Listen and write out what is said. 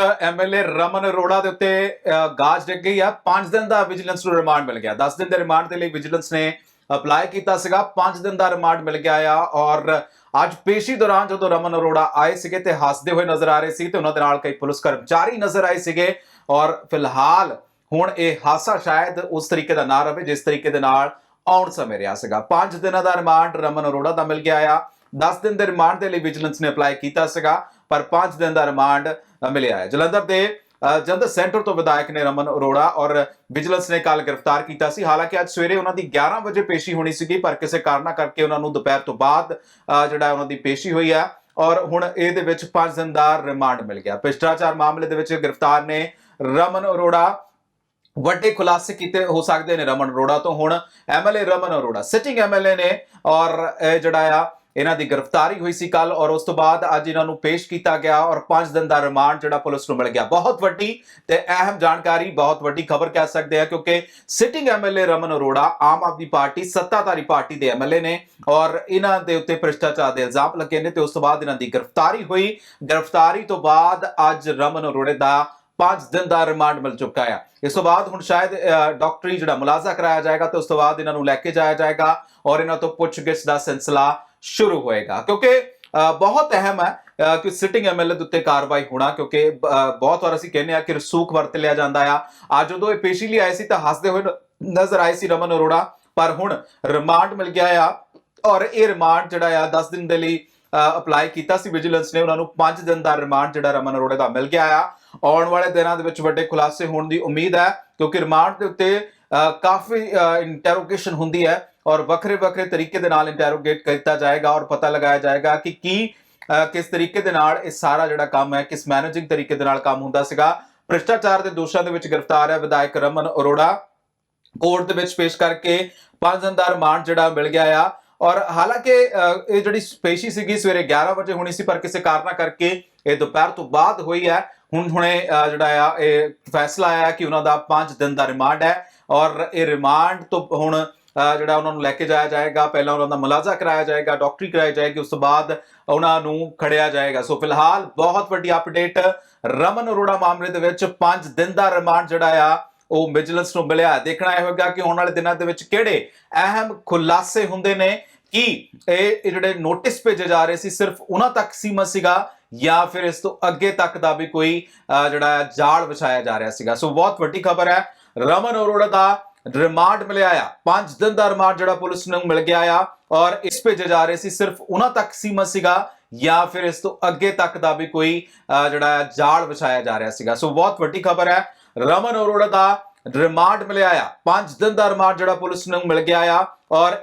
MLA Raman Arora ਦੇ ਉੱਤੇ ਅ, ਗਾਜ ਡਿੱਗ ਗਈ ਆ। 5 ਦਿਨ ਦਾ ਵਿਜੀਲੈਂਸ ਨੂੰ ਰਿਮਾਂਡ ਮਿਲ ਗਿਆ। 10 ਦਿਨ ਦੇ ਰਿਮਾਂਡ ਦੇ ਲਈ ਵਿਜੀਲੈਂਸ ਨੇ ਅਪਲਾਈ ਕੀਤਾ ਸੀਗਾ। 5 ਦਿਨ ਦਾ ਰਿਮਾਂਡ ਮਿਲ ਗਿਆ ਆ ਔਰ ਅੱਜ ਪੇਸ਼ੀ ਦੌਰਾਨ ਜਦੋਂ ਰਮਨ ਅਰੋੜਾ ਆਏ ਸੀਗੇ ਤੇ ਹੱਸਦੇ ਹੋਏ ਨਜ਼ਰ ਆ ਰਹੇ ਸੀ ਤੇ ਉਹਨਾਂ ਦੇ ਨਾਲ ਕਈ ਪੁਲਿਸ ਕਰਮਚਾਰੀ ਨਜ਼ਰ ਆਏ ਸੀਗੇ ਔਰ ਫਿਲਹਾਲ ਹੁਣ ਇਹ ਹਾਸਾ ਸ਼ਾਇਦ ਉਸ ਤਰੀਕੇ ਦਾ ਨਾ ਰਵੇ ਜਿਸ ਤਰੀਕੇ ਦੇ ਨਾਲ ਆਉਣ ਸਮੇਂ ਰਿਹਾ ਸੀਗਾ। 5 ਦਿਨਾਂ ਦਾ ਰਿਮਾਂਡ ਰਮਨ ਅਰੋੜਾ ਦਾ ਮਿਲ ਗਿਆ ਆ। 10 ਦਿਨ ਦੇ ਰਿਮਾਂਡ ਦੇ ਲਈ ਵਿਜੀਲੈਂਸ ਨੇ ਅਪਲਾਈ ਕੀਤਾ ਸੀਗਾ। ਪਰ 5 ਦਿਨ ਦਾ ਰਿਮਾਂਡ ਮਿਲਿਆ ਹੈ। ਜਲੰਧਰ ਦੇ ਅ, ਜਲੰਧਰ ਸੈਂਟਰ ਤੋਂ ਵਿਧਾਇਕ ਨੇ ਰਮਨ ਅਰੋੜਾ ਔਰ ਵਿਜੀਲੈਂਸ ਨੇ ਕੱਲ ਗ੍ਰਿਫਤਾਰ ਕੀਤਾ ਸੀ। ਹਾਲਾਂਕਿ ਅੱਜ ਸਵੇਰੇ ਉਹਨਾਂ ਦੀ 11 ਵਜੇ ਪੇਸ਼ੀ ਹੋਣੀ ਸੀਗੀ ਪਰ ਕਿਸੇ ਕਾਰਨਾ ਕਰਕੇ ਉਹਨਾਂ ਨੂੰ ਦੁਪਹਿਰ ਤੋਂ ਬਾਅਦ ਜਿਹੜਾ ਉਹਨਾਂ ਦੀ ਪੇਸ਼ੀ ਹੋਈ ਹੈ ਔਰ ਹੁਣ ਇਹਦੇ ਵਿੱਚ 5 ਦਿਨ ਦਾ ਰਿਮਾਂਡ ਮਿਲ ਗਿਆ। ਭ੍ਰਿਸ਼ਟਾਚਾਰ ਮਾਮਲੇ ਦੇ ਵਿੱਚ ਗ੍ਰਿਫਤਾਰ ਨੇ ਰਮਨ ਅਰੋੜਾ। ਵੱਡੇ ਖੁਲਾਸੇ ਕੀਤੇ ਹੋ ਸਕਦੇ ਨੇ ਰਮਨ ਅਰੋੜਾ ਤੋਂ ਹੁਣ। MLA Raman Arora sitting MLA ਨੇ ਔਰ ਜਿਹੜਾ ਆ ਇਹਨਾਂ ਦੀ ਗ੍ਰਿਫਤਾਰੀ ਹੋਈ ਸੀ ਕੱਲ ਔਰ ਉਸ ਤੋਂ ਬਾਅਦ ਅੱਜ ਇਹਨਾਂ ਨੂੰ ਪੇਸ਼ ਕੀਤਾ ਗਿਆ ਔਰ 5 ਦਿਨ ਦਾ ਰਿਮਾਂਡ ਜਿਹੜਾ ਪੁਲਿਸ ਨੂੰ ਮਿਲ ਗਿਆ। ਬਹੁਤ ਵੱਡੀ ਤੇ ਅਹਿਮ ਜਾਣਕਾਰੀ, ਬਹੁਤ ਵੱਡੀ ਖਬਰ ਕਹਿ ਸਕਦੇ ਆ ਕਿਉਂਕਿ sitting MLA Raman Arora Aam Aadmi party, ਸੱਤਾਧਾਰੀ party ਦੇ ਐਮਐਲਏ ਨੇ ਔਰ ਇਹਨਾਂ ਦੇ ਉੱਤੇ ਭ੍ਰਿਸ਼ਟਾਚਾਰ ਦੇ ਇਲਜ਼ਾਮ ਲੱਗੇ ਨੇ ਤੇ ਉਸ ਤੋਂ ਬਾਅਦ ਇਹਨਾਂ ਦੀ ਗ੍ਰਿਫਤਾਰੀ ਹੋਈ। ਗ੍ਰਿਫਤਾਰੀ ਤੋਂ ਬਾਅਦ ਅੱਜ ਰਮਨ ਅਰੋੜੇ ਦਾ 5 ਦਿਨ ਦਾ ਰਿਮਾਂਡ ਮਿਲ ਚੁੱਕਾ ਆ ਇਸ ਤੋਂ ਬਾਅਦ ਹੁਣ ਸ਼ਾਇਦ ਡਾਕਟਰੀ ਜਿਹੜਾ ਮੁਲਾਜ਼ਾ ਕਰਾਇਆ ਜਾਏਗਾ ਤੇ ਉਸ ਤੋਂ ਬਾਅਦ ਇਹਨਾਂ ਨੂੰ ਲੈ ਕੇ ਜਾਇਆ ਜਾਏਗਾ ਔਰ ਇਹਨਾਂ ਤੋਂ ਪੁੱਛਗਿੱਛ ਦਾ ਸਿਲਸਿਲਾ ਸ਼ੁਰੂ ਹੋਏਗਾ ਕਿਉਂਕਿ ਬਹੁਤ ਅਹਿਮ ਹੈ ਕਿ ਸਿਟਿੰਗ ਐਮਐਲਏ ਦੇ ਉੱਤੇ ਕਾਰਵਾਈ ਹੋਣਾ ਕਿਉਂਕਿ ਬਹੁਤ ਵਾਰ ਅਸੀਂ ਕਹਿੰਦੇ ਆ ਕਿ ਰਸੂਖ ਵਰਤ ਲਿਆ ਜਾਂਦਾ ਆ ਅੱਜ ਜਦੋਂ ਇਹ ਪੇਸ਼ੀ ਲਈ ਆਏ ਸੀ ਤਾਂ ਹੱਸਦੇ ਹੋਏ ਨਜ਼ਰ ਆਏ ਸੀ ਰਮਨ ਅਰੋੜਾ ਪਰ ਹੁਣ ਰਿਮਾਂਡ ਮਿਲ ਗਿਆ ਆ ਔਰ ਇਹ ਰਿਮਾਂਡ ਜਿਹੜਾ ਆ 10 ਦਿਨ ਦੇ ਲਈ ਅਪਲਾਈ ਕੀਤਾ ਸੀ ਵਿਜੀਲੈਂਸ ਨੇ ਉਹਨਾਂ ਨੂੰ 5 ਦਿਨ ਦਾ ਰਿਮਾਂਡ ਜਿਹੜਾ ਰਮਨ ਅਰੋੜੇ ਦਾ ਮਿਲ ਗਿਆ ਆ ਆਉਣ ਵਾਲੇ ਦਿਨਾਂ ਦੇ ਵਿੱਚ ਵੱਡੇ ਖੁਲਾਸੇ ਹੋਣ ਦੀ ਉਮੀਦ ਹੈ ਕਿਉਂਕਿ ਰਿਮਾਂਡ ਦੇ ਉੱਤੇ ਅ, ਕਾਫੀ ਇੰਟਰੋਗੇਸ਼ਨ ਹੁੰਦੀ ਹੈ ਔਰ ਵੱਖਰੇ ਵੱਖਰੇ ਤਰੀਕੇ ਦੇ ਨਾਲ ਇੰਟਰੋਗੇਟ ਕੀਤਾ ਜਾਏਗਾ ਔਰ ਪਤਾ ਲਗਾਇਆ ਜਾਏਗਾ ਕਿ ਕੀ ਕਿਸ ਤਰੀਕੇ ਦੇ ਨਾਲ ਇਹ ਸਾਰਾ ਜਿਹੜਾ ਕੰਮ ਹੈ ਕਿਸ ਮੈਨੇਜਿੰਗ ਤਰੀਕੇ ਦੇ ਨਾਲ ਕੰਮ ਹੁੰਦਾ ਸੀਗਾ। ਭ੍ਰਿਸ਼ਟਾਚਾਰ ਦੇ ਦੋਸ਼ਾਂ ਦੇ ਵਿੱਚ ਗ੍ਰਿਫਤਾਰ ਹੈ ਵਿਧਾਇਕ ਰਮਨ ਅਰੋੜਾ। ਕੋਰਟ ਦੇ ਵਿੱਚ ਪੇਸ਼ ਕਰਕੇ ਪੰਜ ਦਿਨ ਦਾ ਰਿਮਾਂਡ ਜਿਹੜਾ ਮਿਲ ਗਿਆ ਆ ਔਰ ਹਾਲਾਂਕਿ ਇਹ ਜਿਹੜੀ ਪੇਸ਼ੀ ਸੀਗੀ ਸਵੇਰੇ 11 ਵਜੇ ਹੋਣੀ ਸੀ ਪਰ ਕਿਸੇ ਕਾਰਨਾ ਕਰਕੇ ਇਹ ਦੁਪਹਿਰ ਤੋਂ ਬਾਅਦ ਹੋਈ ਹੈ। ਹੁਣ ਹੁਣੇ ਜਿਹੜਾ ਆ, ਇਹ ਫੈਸਲਾ ਆਇਆ ਕਿ ਉਹਨਾਂ ਦਾ 5 ਦਿਨ ਦਾ ਰਿਮਾਂਡ ਹੈ ਔਰ ਇਹ ਰਿਮਾਂਡ ਤੋਂ ਹੁਣ ਜਿਹੜਾ ਉਹਨਾਂ ਨੂੰ ਲੈ ਕੇ ਜਾਇਆ ਜਾਏਗਾ, ਪਹਿਲਾਂ ਉਹਨਾਂ ਦਾ ਮੁਲਾਜ਼ਾ ਕਰਾਇਆ ਜਾਏਗਾ, ਡਾਕਟਰੀ ਕਰਾਈ ਜਾਏਗੀ, ਉਸ ਤੋਂ ਬਾਅਦ ਉਹਨਾਂ ਨੂੰ ਖੜਿਆ ਜਾਏਗਾ। ਸੋ ਫਿਲਹਾਲ ਬਹੁਤ ਵੱਡੀ ਅਪਡੇਟ ਰਮਨ ਅਰੋੜਾ ਮਾਮਲੇ ਦੇ ਵਿੱਚ 5 ਦਿਨ ਦਾ ਰਿਮਾਂਡ ਜਿਹੜਾ ਆ, ਉਹ ਵਿਜੀਲੈਂਸ ਨੂੰ ਮਿਲਿਆ। ਦੇਖਣਾ ਇਹ ਹੋਵੇਗਾ ਕਿ ਆਉਣ ਵਾਲੇ ਦਿਨਾਂ ਦੇ ਵਿੱਚ ਕਿਹੜੇ ਅਹਿਮ ਖੁਲਾਸੇ ਹੁੰਦੇ ਨੇ, ਕਿ ਇਹ ਇਹ ਜਿਹੜੇ ਨੋਟਿਸ ਭੇਜੇ ਜਾ ਰਹੇ ਸੀ, ਸਿਰਫ ਉਹਨਾਂ ਤੱਕ ਸੀਮਤ ਸੀਗਾ ਜਾਂ ਫਿਰ ਇਸ ਤੋਂ ਅੱਗੇ ਤੱਕ ਦਾ ਵੀ ਕੋਈ ਜਿਹੜਾ ਜਾਲ ਵਿਛਾਇਆ ਜਾ ਰਿਹਾ ਸੀਗਾ। ਸੋ ਬਹੁਤ ਵੱਡੀ ਖਬਰ ਹੈ ਰਮਨ ਅਰੋੜਾ ਦਾ ਰਿਮਾਂਡ ਮਿਲਿਆ ਆ। 5 ਦਿਨ ਦਾ ਰਿਮਾਂਡ ਜਿਹੜਾ ਪੁਲਿਸ ਨੂੰ ਮਿਲ ਗਿਆ ਆ ਔਰ ਇਸ ਭੇਜੇ ਜਾ ਰਹੇ ਸੀ ਸਿਰਫ ਉਹਨਾਂ ਤੱਕ ਸੀਮਤ ਸੀਗਾ ਜਾਂ ਫਿਰ ਇਸ ਤੋਂ ਅੱਗੇ ਤੱਕ ਦਾ ਵੀ ਕੋਈ ਅਹ, ਜਿਹੜਾ ਹੈ ਜਾਲ ਵਿਛਾਇਆ ਜਾ ਰਿਹਾ ਸੀਗਾ। ਸੋ ਬਹੁਤ ਵੱਡੀ ਖਬਰ ਹੈ ਰਮਨ ਅਰੋੜਾ ਦਾ ਰਿਮਾਂਡ ਮਿਲਿਆ ਆ। 5 ਦਿਨ ਦਾ ਰਿਮਾਂਡ ਜਿਹੜਾ ਪੁਲਿਸ ਨੂੰ ਮਿਲ ਗਿਆ ਆ ਔਰ